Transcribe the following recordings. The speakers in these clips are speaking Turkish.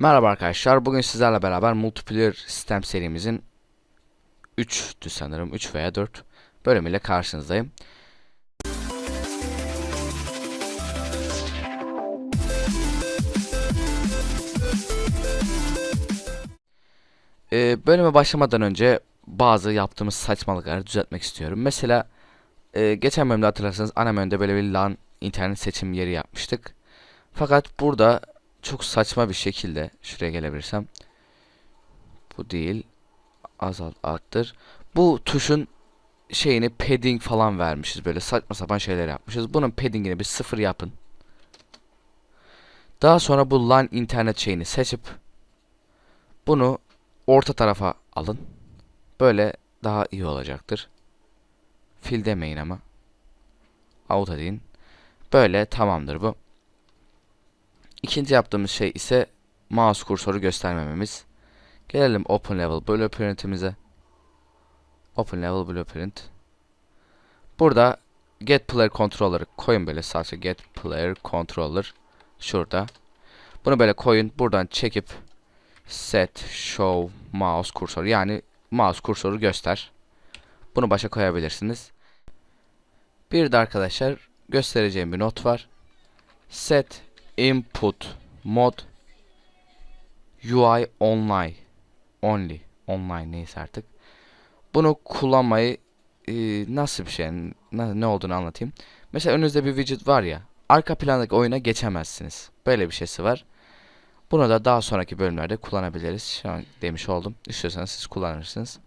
Merhaba arkadaşlar. Bugün sizlerle beraber multiplayer sistem serimizin 3'tü sanırım 3 veya 4 bölümüyle karşınızdayım. Ee, bölüme başlamadan önce bazı yaptığımız saçmalıkları düzeltmek istiyorum. Mesela e, geçen bölümde hatırlarsanız ana menüde böyle bir LAN internet seçim yeri yapmıştık. Fakat burada çok saçma bir şekilde şuraya gelebilirsem bu değil azalt arttır. Bu tuşun şeyini padding falan vermişiz böyle saçma sapan şeyler yapmışız. Bunun paddingini bir sıfır yapın. Daha sonra bu LAN internet şeyini seçip bunu orta tarafa alın. Böyle daha iyi olacaktır. Fill demeyin ama. Out deyin böyle tamamdır bu İkinci yaptığımız şey ise mouse kursoru göstermememiz. Gelelim Open Level Blueprint'imize. Open Level Blueprint. Burada Get Player Controller'ı koyun böyle sadece Get Player Controller şurada. Bunu böyle koyun. Buradan çekip Set Show Mouse Kursor yani mouse kursoru göster. Bunu başa koyabilirsiniz. Bir de arkadaşlar göstereceğim bir not var. Set input mod UI online only online neyse artık. Bunu kullanmayı e, nasıl bir şey ne, olduğunu anlatayım. Mesela önünüzde bir widget var ya arka plandaki oyuna geçemezsiniz. Böyle bir şeysi var. Bunu da daha sonraki bölümlerde kullanabiliriz. Şu an demiş oldum. İstiyorsanız siz kullanırsınız.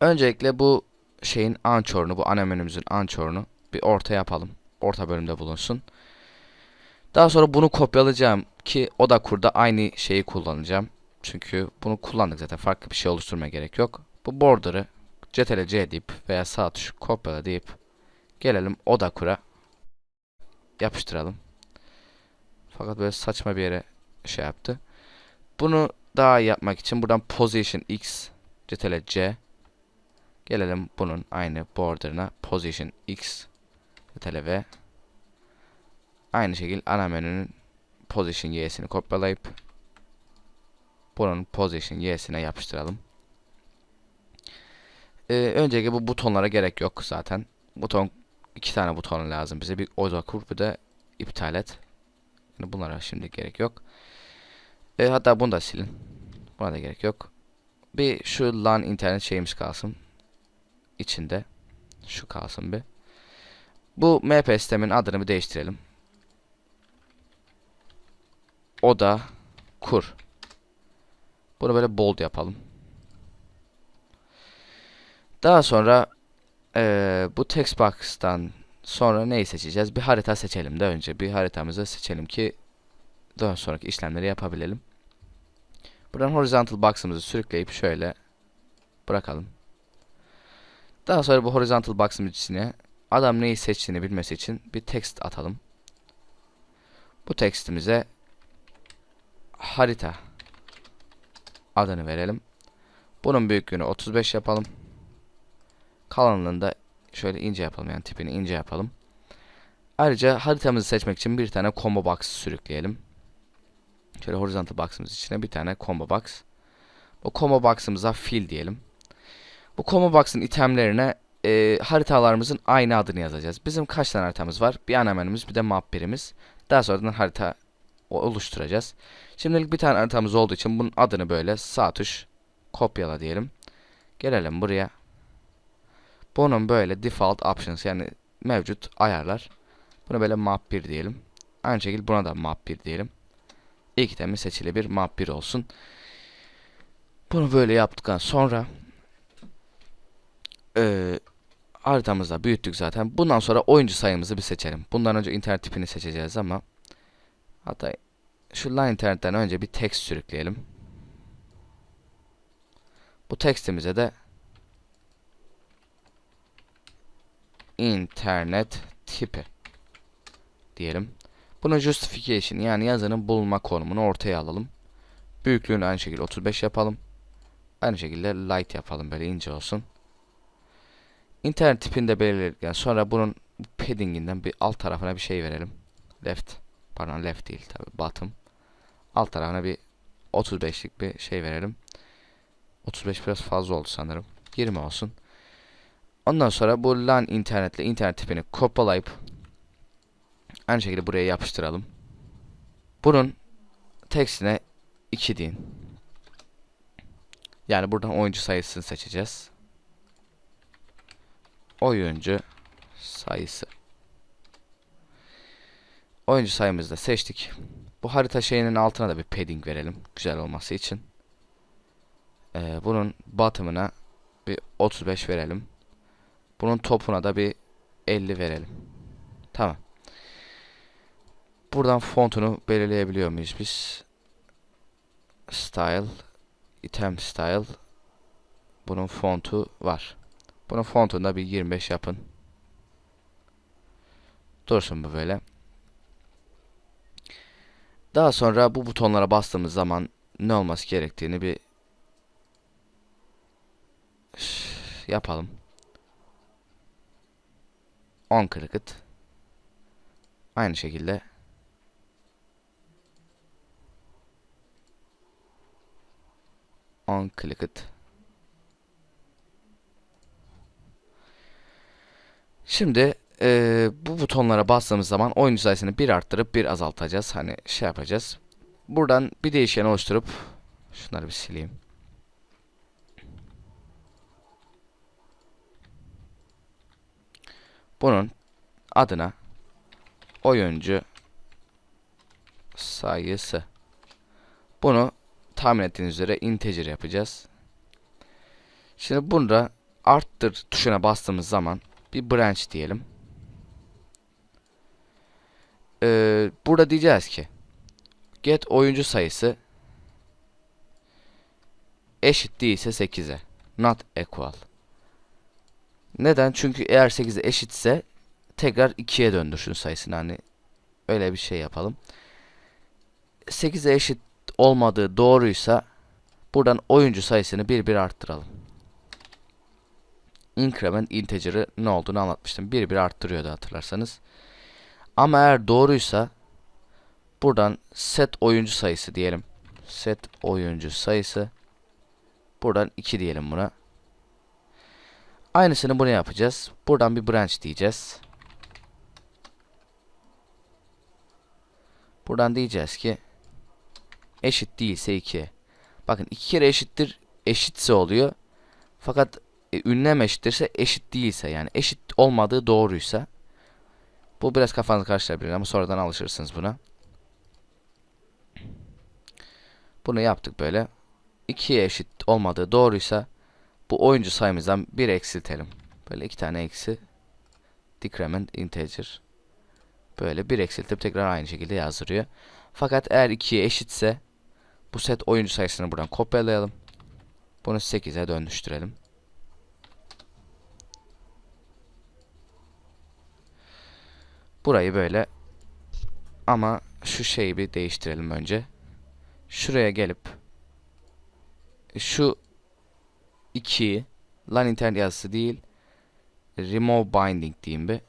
Öncelikle bu şeyin anchor'unu bu ana menümüzün anchor'unu bir orta yapalım. Orta bölümde bulunsun daha sonra bunu kopyalayacağım ki o da kurda aynı şeyi kullanacağım. Çünkü bunu kullandık zaten farklı bir şey oluşturmaya gerek yok. Bu border'ı Ctrl C deyip veya sağ tuş kopyala deyip gelelim oda kura yapıştıralım. Fakat böyle saçma bir yere şey yaptı. Bunu daha iyi yapmak için buradan position x Ctrl C gelelim bunun aynı border'ına position x Ctrl V Aynı şekilde ana menünün position y'sini kopyalayıp bunun position y'sine yapıştıralım. Ee, önceki bu butonlara gerek yok zaten. Buton iki tane buton lazım bize. Bir oda kur bir de iptal et. Yani bunlara şimdi gerek yok. Ee, hatta bunu da silin. Buna da gerek yok. Bir şu LAN internet şeyimiz kalsın. içinde. Şu kalsın bir. Bu MP sistemin adını bir değiştirelim. Oda kur. Bunu böyle bold yapalım. Daha sonra ee, bu text box'tan sonra neyi seçeceğiz? Bir harita seçelim de önce. Bir haritamızı seçelim ki daha sonraki işlemleri yapabilelim. Buradan horizontal box'ımızı sürükleyip şöyle bırakalım. Daha sonra bu horizontal box'ın içine adam neyi seçtiğini bilmesi için bir text atalım. Bu textimize harita adını verelim. Bunun büyüklüğünü 35 yapalım. Kalınlığını da şöyle ince yapalım yani tipini ince yapalım. Ayrıca haritamızı seçmek için bir tane combo box sürükleyelim. Şöyle horizontal box'ımız içine bir tane combo box. Bu combo box'ımıza fill diyelim. Bu combo box'ın itemlerine e, haritalarımızın aynı adını yazacağız. Bizim kaç tane haritamız var? Bir ana menümüz bir de map birimiz. Daha sonradan harita oluşturacağız. Şimdilik bir tane haritamız olduğu için bunun adını böyle sağ tuş kopyala diyelim. Gelelim buraya. Bunun böyle default options yani mevcut ayarlar. Bunu böyle map 1 diyelim. Aynı şekilde buna da map 1 diyelim. İlk itemi seçili bir map 1 olsun. Bunu böyle yaptıktan sonra e, haritamızda büyüttük zaten. Bundan sonra oyuncu sayımızı bir seçelim. Bundan önce internet tipini seçeceğiz ama Hatta şu line internetten önce bir text sürükleyelim. Bu tekstimize de internet tipi diyelim. Bunu justification yani yazının bulma konumunu ortaya alalım. Büyüklüğünü aynı şekilde 35 yapalım. Aynı şekilde light yapalım böyle ince olsun. İnternet tipini de belirledikten sonra bunun paddinginden bir alt tarafına bir şey verelim. Left. Pardon left değil tabi bottom. Alt tarafına bir 35'lik bir şey verelim. 35 biraz fazla oldu sanırım. 20 olsun. Ondan sonra bu LAN internetle internet tipini kopyalayıp aynı şekilde buraya yapıştıralım. Bunun tekstine 2 deyin. Yani buradan oyuncu sayısını seçeceğiz. Oyuncu sayısı. Oyuncu sayımızı da seçtik. Bu harita şeyinin altına da bir padding verelim. Güzel olması için. Ee, bunun bottom'ına bir 35 verelim. Bunun topuna da bir 50 verelim. Tamam. Buradan fontunu belirleyebiliyor muyuz biz? Style, item style. Bunun fontu var. Bunun fontunda bir 25 yapın. Dursun bu böyle. Daha sonra bu butonlara bastığımız zaman ne olması gerektiğini bir yapalım. On cricket. Aynı şekilde on cricket. Şimdi eee, bu butonlara bastığımız zaman oyuncu sayısını bir arttırıp bir azaltacağız. Hani şey yapacağız. Buradan bir değişken oluşturup şunları bir sileyim. Bunun adına oyuncu sayısı. Bunu tahmin ettiğiniz üzere integer yapacağız. Şimdi burada arttır tuşuna bastığımız zaman bir branch diyelim. Ee, burada diyeceğiz ki get oyuncu sayısı eşit değilse 8'e. Not equal. Neden? Çünkü eğer 8'e eşitse tekrar 2'ye döndürsün sayısını. Hani öyle bir şey yapalım. 8'e eşit olmadığı doğruysa buradan oyuncu sayısını bir bir arttıralım. Increment integer'ı ne olduğunu anlatmıştım. Bir bir arttırıyordu hatırlarsanız. Ama eğer doğruysa buradan set oyuncu sayısı diyelim. Set oyuncu sayısı buradan 2 diyelim buna. Aynısını buna yapacağız. Buradan bir branch diyeceğiz. Buradan diyeceğiz ki eşit değilse 2. Bakın 2 kere eşittir eşitse oluyor. Fakat e, ünlem eşittirse eşit değilse yani eşit olmadığı doğruysa bu biraz kafanızı karıştırabilir ama sonradan alışırsınız buna. Bunu yaptık böyle. 2'ye eşit olmadığı doğruysa bu oyuncu sayımızdan bir eksiltelim. Böyle iki tane eksi decrement integer. Böyle bir eksiltip tekrar aynı şekilde yazdırıyor. Fakat eğer 2'ye eşitse bu set oyuncu sayısını buradan kopyalayalım. Bunu 8'e dönüştürelim. Burayı böyle ama şu şeyi bir değiştirelim önce. Şuraya gelip şu 2 lan internet yazısı değil remove binding diyeyim bir.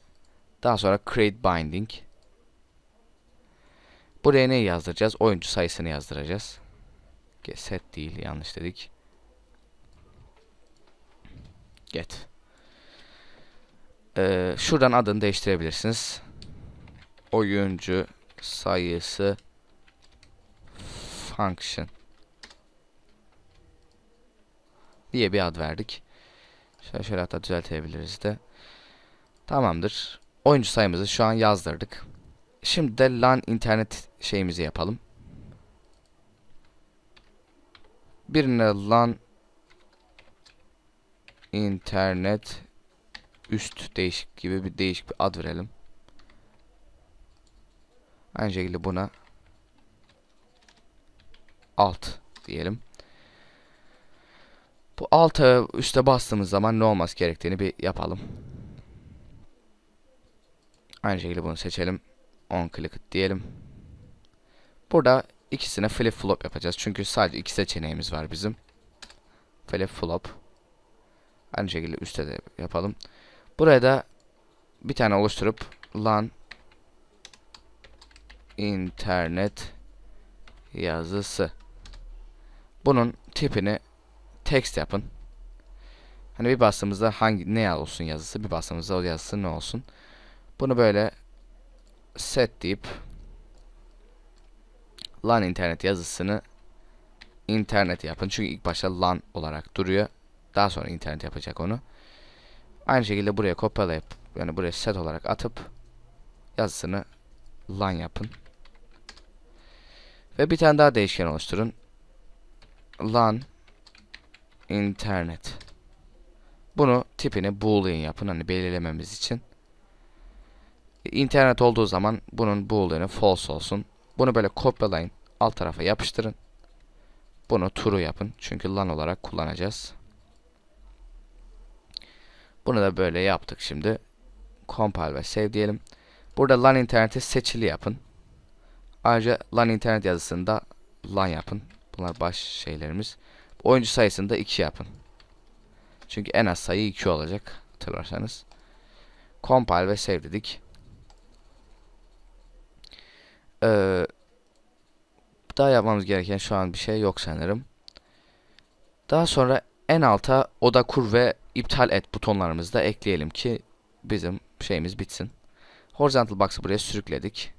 Daha sonra create binding. Buraya ne yazdıracağız? Oyuncu sayısını yazdıracağız. Set değil yanlış dedik. Get. Ee, şuradan adını değiştirebilirsiniz. Oyuncu sayısı function diye bir ad verdik. Şöyle, şöyle hatta düzeltebiliriz de. Tamamdır. Oyuncu sayımızı şu an yazdırdık. Şimdi de LAN internet şeyimizi yapalım. Birine LAN internet üst değişik gibi bir değişik bir ad verelim. Aynı şekilde buna alt diyelim. Bu alta üste bastığımız zaman ne olması gerektiğini bir yapalım. Aynı şekilde bunu seçelim. On click diyelim. Burada ikisine flip flop yapacağız. Çünkü sadece iki seçeneğimiz var bizim. Flip flop. Aynı şekilde üstte de yapalım. Buraya da bir tane oluşturup LAN internet yazısı. Bunun tipini text yapın. Hani bir bastığımızda hangi ne olsun yazısı, bir bastığımızda o yazısı ne olsun. Bunu böyle set deyip LAN internet yazısını internet yapın. Çünkü ilk başta LAN olarak duruyor. Daha sonra internet yapacak onu. Aynı şekilde buraya kopyalayıp yani buraya set olarak atıp yazısını LAN yapın. Ve bir tane daha değişken oluşturun. LAN internet. Bunu tipini boolean yapın hani belirlememiz için. İnternet olduğu zaman bunun boolean'ı false olsun. Bunu böyle kopyalayın. Alt tarafa yapıştırın. Bunu true yapın. Çünkü LAN olarak kullanacağız. Bunu da böyle yaptık şimdi. Compile ve save diyelim. Burada LAN interneti seçili yapın. Ayrıca LAN internet yazısında LAN yapın. Bunlar baş şeylerimiz. Oyuncu sayısını da 2 yapın. Çünkü en az sayı 2 olacak hatırlarsanız. Compile ve save dedik. Ee, daha yapmamız gereken şu an bir şey yok sanırım. Daha sonra en alta oda kur ve iptal et butonlarımızı da ekleyelim ki bizim şeyimiz bitsin. Horizontal box'ı buraya sürükledik.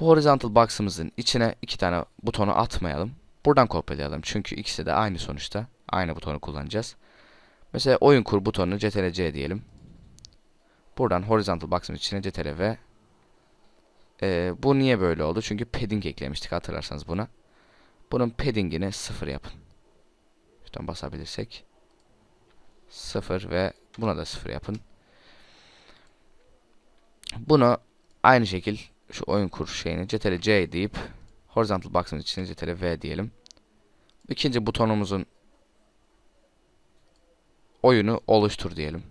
Bu horizontal box'ımızın içine iki tane butonu atmayalım. Buradan kopyalayalım çünkü ikisi de aynı sonuçta. Aynı butonu kullanacağız. Mesela oyun kur butonunu CTRL-C diyelim. Buradan horizontal box'ın içine CTRL V. Ee, bu niye böyle oldu? Çünkü padding eklemiştik hatırlarsanız buna. Bunun paddingini sıfır yapın. Şuradan basabilirsek. Sıfır ve buna da sıfır yapın. Bunu aynı şekil şu oyun kur şeyini CTRL C deyip horizontal box'ın içine CTRL V diyelim. İkinci butonumuzun oyunu oluştur diyelim.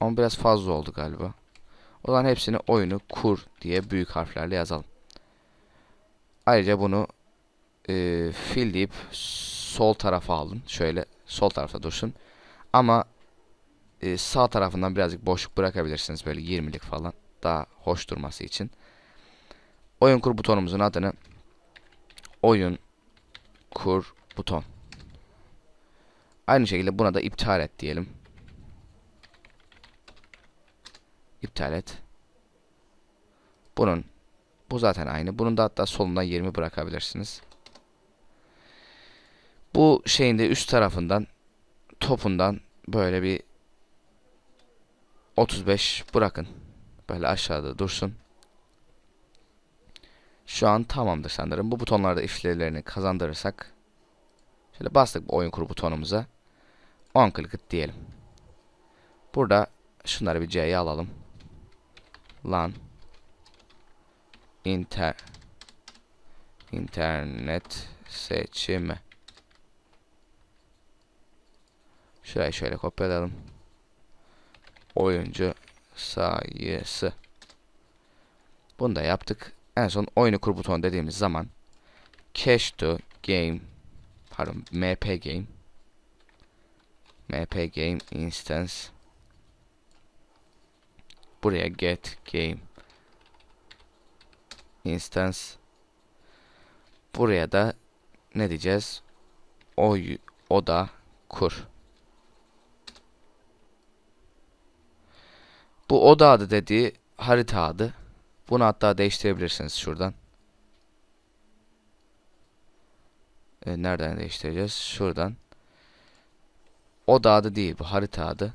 Ama biraz fazla oldu galiba. O zaman hepsini oyunu kur diye büyük harflerle yazalım. Ayrıca bunu e, fill deyip sol tarafa alın. Şöyle sol tarafta dursun. Ama e, sağ tarafından birazcık boşluk bırakabilirsiniz. Böyle 20'lik falan. Daha hoş durması için. Oyun kur butonumuzun adını oyun kur buton. Aynı şekilde buna da iptal et diyelim. İptal et. Bunun bu zaten aynı. Bunun da hatta solundan 20 bırakabilirsiniz. Bu şeyin de üst tarafından topundan böyle bir 35 bırakın. Böyle aşağıda dursun. Şu an tamamdır sanırım. Bu butonlarda işlevlerini kazandırırsak şöyle bastık bu oyun kuru butonumuza. On click diyelim. Burada şunları bir C'ye alalım. LAN inter internet seçimi Şurayı şöyle kopyalayalım. Oyuncu sayısı. Bunu da yaptık. En son oyunu kur butonu dediğimiz zaman cache to game pardon mp game. Mp game instance. Buraya get game instance. Buraya da ne diyeceğiz? Oy oda kur bu oda adı dediği harita adı bunu hatta değiştirebilirsiniz şuradan e, nereden değiştireceğiz şuradan oda adı değil bu harita adı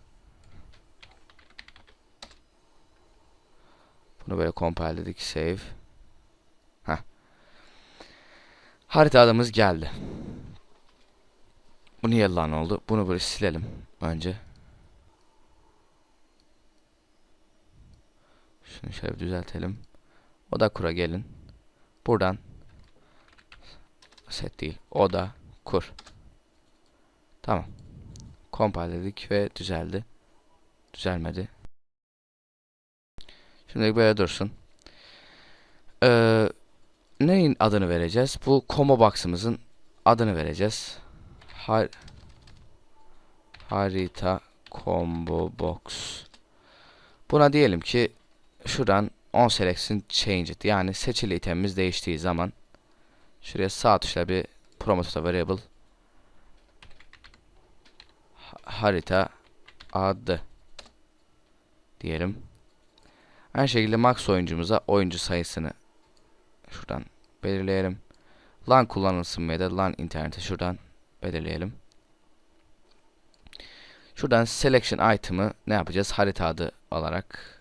Bunu böyle compile dedik. Save. Heh. Harita adımız geldi. Bu niye lan oldu? Bunu böyle silelim önce. Şunu şöyle düzeltelim. Oda kura gelin. Buradan set değil. Oda kur. Tamam. Compile dedik ve düzeldi. Düzelmedi. Şimdi böyle dursun. Ee, neyin adını vereceğiz? Bu combo box'ımızın adını vereceğiz. Har harita combo box. Buna diyelim ki şuradan on selection change it yani seçili itemimiz değiştiği zaman şuraya sağ tuşla bir promote variable ha- harita adı diyelim. Aynı şekilde max oyuncumuza oyuncu sayısını şuradan belirleyelim. LAN kullanılsın ya da LAN interneti şuradan belirleyelim. Şuradan selection item'ı ne yapacağız? Harita adı olarak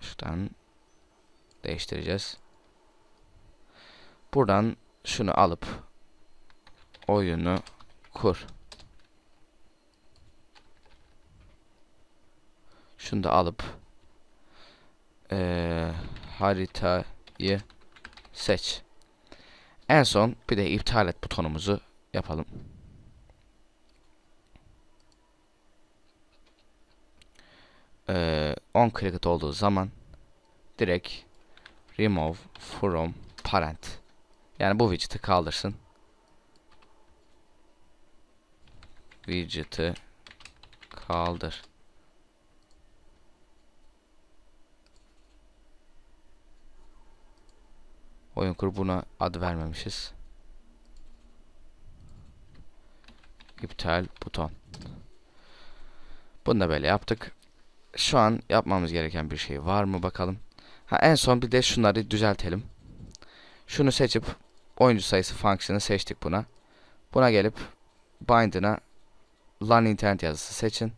şuradan değiştireceğiz. Buradan şunu alıp oyunu kur. Şunu da alıp eee, haritayı seç. En son bir de iptal et butonumuzu yapalım. Eee 10 clicked olduğu zaman direkt remove from parent yani bu widget'ı kaldırsın. Widget'ı kaldır. Oyun kur buna ad vermemişiz. İptal buton. Bunu da böyle yaptık. Şu an yapmamız gereken bir şey var mı bakalım. Ha en son bir de şunları düzeltelim. Şunu seçip oyuncu sayısı fonksiyonu seçtik buna. Buna gelip bind'ına LAN internet yazısı seçin.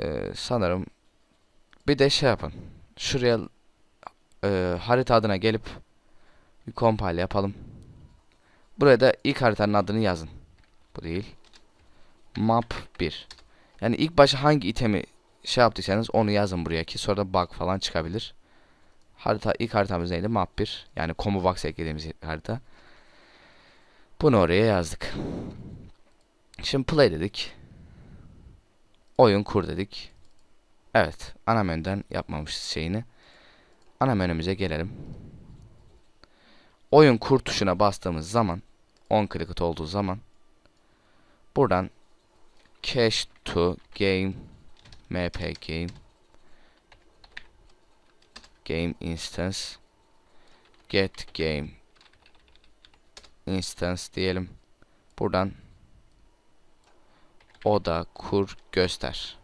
Ee, sanırım bir de şey yapın. Şuraya e, harita adına gelip bir compile yapalım. Buraya da ilk haritanın adını yazın. Bu değil. Map 1. Yani ilk başa hangi itemi şey yaptıysanız onu yazın buraya ki sonra da bug falan çıkabilir. Harita ilk haritamız neydi? Map 1. Yani Comovax eklediğimiz harita. Bunu oraya yazdık. Şimdi play dedik. Oyun kur dedik. Evet, ana menüden yapmamışız şeyini. Ana menümüze gelelim. Oyun kur tuşuna bastığımız zaman 10 clicked olduğu zaman buradan cache to game mp game game instance get game instance diyelim. Buradan oda kur göster.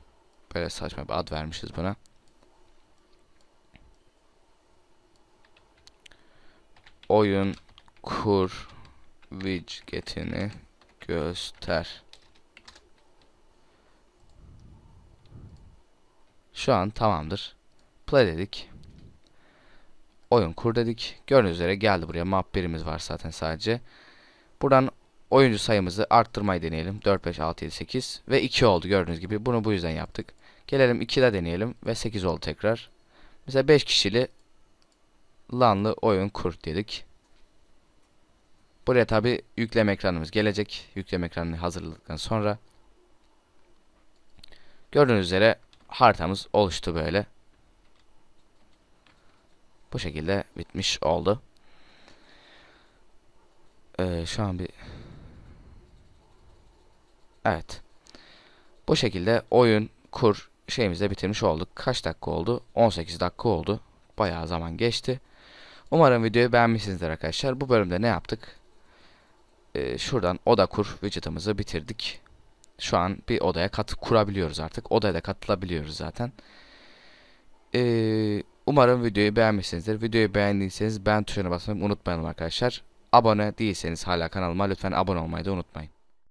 Böyle saçma bir ad vermişiz buna. oyun kur widget'ini göster. Şu an tamamdır. Play dedik. Oyun kur dedik. Gördüğünüz üzere geldi buraya. Map birimiz var zaten sadece. Buradan oyuncu sayımızı arttırmayı deneyelim. 4, 5, 6, 7, 8 ve 2 oldu gördüğünüz gibi. Bunu bu yüzden yaptık. Gelelim 2'de deneyelim ve 8 oldu tekrar. Mesela 5 kişili LAN'lı oyun kur dedik. Buraya tabi yükleme ekranımız gelecek. Yükleme ekranını hazırladıktan sonra gördüğünüz üzere haritamız oluştu böyle. Bu şekilde bitmiş oldu. Ee, şu an bir Evet. Bu şekilde oyun kur şeyimizi de bitirmiş olduk. Kaç dakika oldu? 18 dakika oldu. Bayağı zaman geçti. Umarım videoyu beğenmişsinizdir arkadaşlar. Bu bölümde ne yaptık? Ee, şuradan oda kur widget'ımızı bitirdik. Şu an bir odaya kat kurabiliyoruz artık. Odaya da katılabiliyoruz zaten. Ee, umarım videoyu beğenmişsinizdir. Videoyu beğendiyseniz beğen tuşuna basmayı unutmayın arkadaşlar. Abone değilseniz hala kanalıma lütfen abone olmayı da unutmayın.